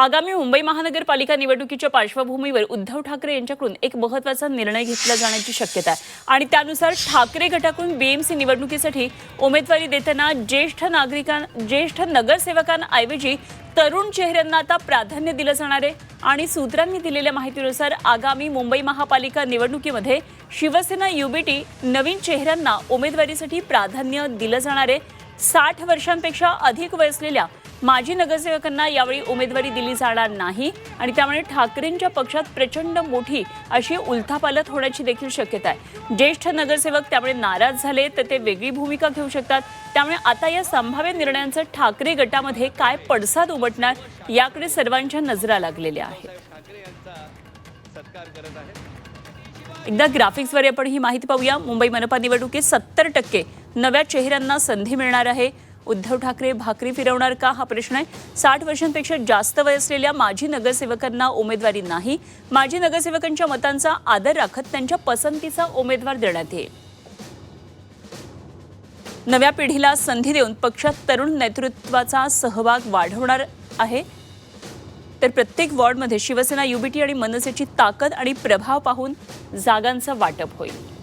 आगामी मुंबई महानगरपालिका निवडणुकीच्या पार्श्वभूमीवर उद्धव ठाकरे यांच्याकडून एक महत्त्वाचा निर्णय घेतला जाण्याची शक्यता आहे. आणि त्यानुसार ठाकरे गटाकडून बीएमसी निवडणुकीसाठी उमेदवारी देताना ज्येष्ठ नागरिकां ज्येष्ठ नगरसेवकांऐवजी तरुण चेहऱ्यांना आता प्राधान्य दिलं जाणार आहे. आणि सूत्रांनी दिलेल्या माहितीनुसार आगामी मुंबई महापालिका निवडणुकीमध्ये शिवसेना युबीटी नवीन चेहऱ्यांना उमेदवारीसाठी प्राधान्य दिलं जाणार आहे. साठ वर्षांपेक्षा अधिक वय असलेल्या माजी नगरसेवकांना यावेळी उमेदवारी दिली जाणार नाही आणि त्यामुळे ठाकरेंच्या पक्षात प्रचंड मोठी अशी उलथापालथ होण्याची देखील शक्यता आहे. ज्येष्ठ नगरसेवक त्यामुळे नाराज झाले तर ते वेगळी भूमिका घेऊ शकतात. त्यामुळे आता या संभाव्य निर्णयांचं ठाकरे गटामध्ये काय पडसाद उमटणार याकडे सर्वांच्या नजरा लागलेल्या आहेत. आहेत एकदा ग्राफिक्सवर आपण ही माहिती पाहूया. मुंबई मनपा निवडणुकीत सत्तर टक्के नव्या चेहऱ्यांना संधी मिळणार आहे. उद्धव ठाकरे भाकरी फिरवणार का? हा प्रश्न आहे. साठ वर्षांपेक्षा जास्त वय असलेल्या माजी नगरसेवकांना उमेदवारी नाही. माजी नगरसेवकांच्या मतांचा आदर राखत त्यांच्या पसंतीचा उमेदवार देण्यात येईल. नव्या पिढीला संधी देऊन पक्षात तरुण नेतृत्वाचा सहभाग वाढवणार आहे. तर प्रत्येक वॉर्डमध्ये शिवसेना युबीटी आणि मनसेची ताकद आणि प्रभाव पाहून जागांचं वाटप होईल.